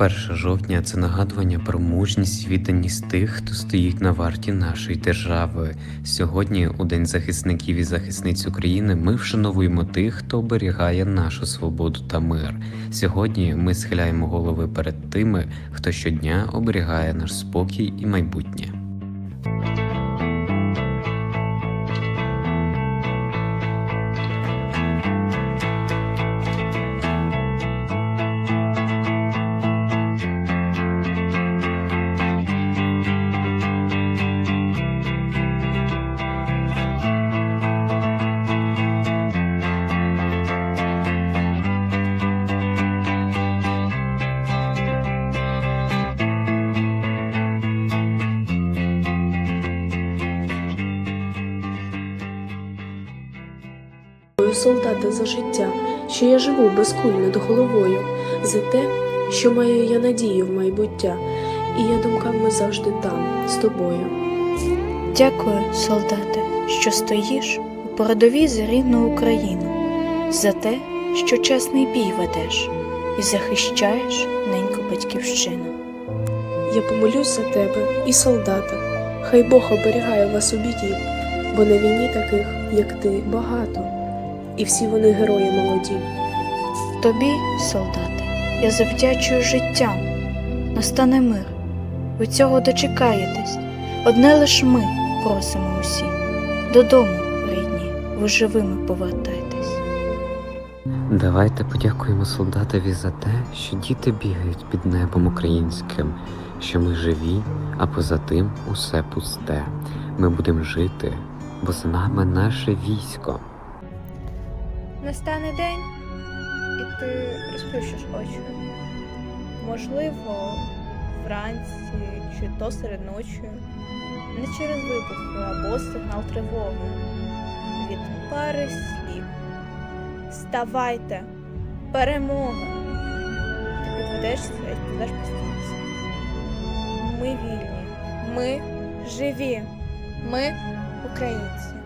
1 жовтня це нагадування про мужність відданість тих, хто стоїть на варті нашої держави. Сьогодні, у День захисників і захисниць України, ми вшановуємо тих, хто оберігає нашу свободу та мир. Сьогодні ми схиляємо голови перед тими, хто щодня оберігає наш спокій і майбутнє. Дякую, солдати, за життя, що я живу безкуль над головою, за те, що маю я надію в майбуття, і я думками завжди там, з тобою. Дякую, солдате, що стоїш у передовій за рідну Україну, за те, що чесний бій ведеш і захищаєш неньку батьківщину. Я помолюсь за тебе і солдата, хай Бог оберігає вас у біді, бо на війні таких, як ти, багато, і всі вони герої молоді. Тобі, солдате, я завдячую життям. Настане мир. Ви цього дочекаєтесь. Одне лиш ми просимо усі. Додому, рідні, ви живими повертайтесь. Давайте подякуємо солдатові за те, що діти бігають під небом українським, що ми живі, а поза тим усе пусте. Ми будемо жити, бо з нами наше військо. Настане день, і ти розплющиш очі. Можливо, вранці чи то серед ночі, не через вибухи або сигнал тривоги. Від пари слів. Вставайте! Перемога! Ти підведешся і підеш по стінці. Ми вільні, ми живі, ми українці.